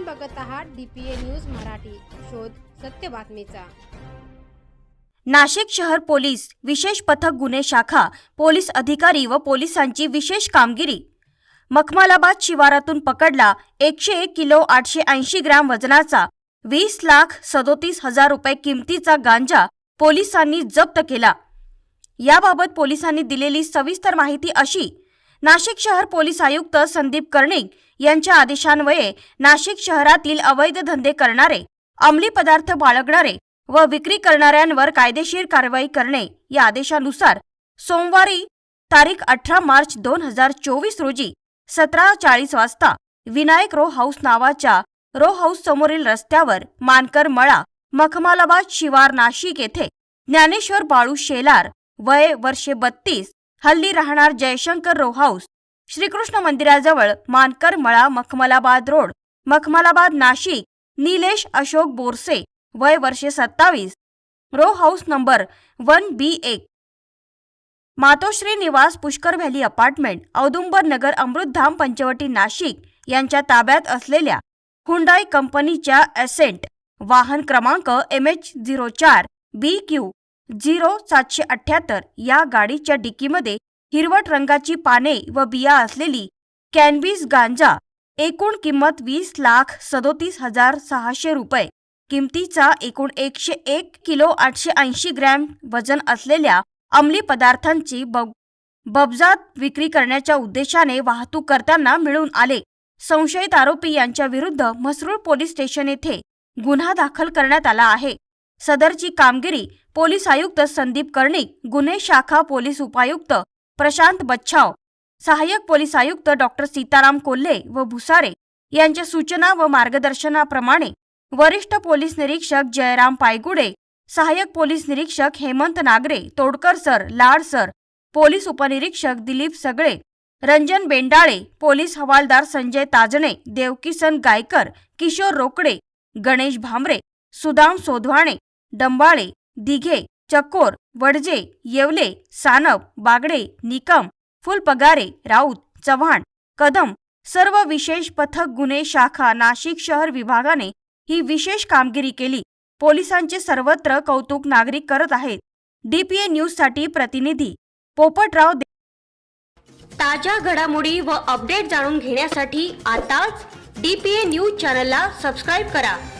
आपण बघत आहात डीपीए न्यूज मराठी. शोध सत्य बातमीचा. नाशिक शहर पोलीस विशेष पथक गुन्हे शाखा पोलीस अधिकारी व पोलिसांची विशेष कामगिरी. मखमालाबाद शिवारातून पकडला एकशे एक किलो आठशे ऐंशी ग्रॅम वजनाचा वीस लाख सदोतीस हजार रुपये किमतीचा गांजा पोलिसांनी जप्त केला. याबाबत पोलिसांनी दिलेली सविस्तर माहिती अशी नाशिक शहर पोलीस आयुक्त संदीप कर्णिक यांच्या आदेशान्वये नाशिक शहरातील अवैध धंदे करणारे अंमली पदार्थ बाळगणारे व विक्री करणाऱ्यांवर कायदेशीर कारवाई करणे या आदेशानुसार सोमवारी तारीख अठरा मार्च दोन हजार चोवीस रोजी सतरा चाळीस वाजता विनायक रो हाऊस नावाच्या रो हाऊस समोरील रस्त्यावर मानकर मळा मखमालाबाद शिवार नाशिक येथे ज्ञानेश्वर बाळू शेलार वय वर्षे बत्तीस हल्ली राहणार जयशंकर रो हाऊस श्रीकृष्ण मंदिराजवळ मानकर मळा मखमलाबाद रोड मखमलाबाद नाशिक निलेश अशोक बोरसे वय वर्षे सत्तावीस row house number one B एक. मातोश्री निवास पुष्कर व्हॅली अपार्टमेंट औदुंबर नगर अमृतधाम पंचवटी नाशिक यांच्या ताब्यात असलेल्या हुंडाई कंपनीच्या एसेंट वाहन क्रमांक एम एच झिरो चार बी क्यू झिरो सातशे अठ्ठ्याहत्तर या गाडीच्या डिकीमध्ये हिरवट रंगाची पाने व बिया असलेली कॅनबीस गांजा एकूण किंमत वीस लाख सदोतीस हजार सहाशे रुपये. किमतीचा एकूण एकशे एक किलो आठशे ऐंशी ग्रॅम वजन असलेल्या अंमली पदार्थांची बब बबजात विक्री करण्याच्या उद्देशाने वाहतूक करताना मिळून आले. संशयित आरोपी यांच्या विरुद्ध म्हसरूळ पोलीस स्टेशन येथे गुन्हा दाखल करण्यात आला आहे. सदरची कामगिरी पोलीस आयुक्त संदीप कर्णिक गुन्हे शाखा पोलीस उपायुक्त प्रशांत बच्छाव सहाय्यक पोलीस आयुक्त डॉक्टर सीताराम कोल्हे व भुसारे यांच्या सूचना व मार्गदर्शनाप्रमाणे वरिष्ठ पोलीस निरीक्षक जयराम पायगुडे सहाय्यक पोलीस निरीक्षक Hemant Nagre Todkar sir Lad sir police उपनिरीक्षक दिलीप सगळे रंजन बेंडाळे पोलीस हवालदार संजय ताजणे देवकिसन गायकर किशोर रोकडे गणेश भामरे सुदाम सोधवाणे डंबाळे दिघे चकोर वडजे येवले सानप बागडे निकम फुलपगारे राऊत चव्हाण कदम सर्व विशेष पथक गुन्हे शाखा नाशिक शहर विभागाने ही विशेष कामगिरी केली. पोलिसांचे सर्वत्र कौतुक नागरिक करत आहेत. डीपीए न्यूजसाठी प्रतिनिधी पोपटराव दे- ताज्या घडामोडी व अपडेट जाणून घेण्यासाठी आताच डीपीए न्यूज चॅनलला सबस्क्राईब करा.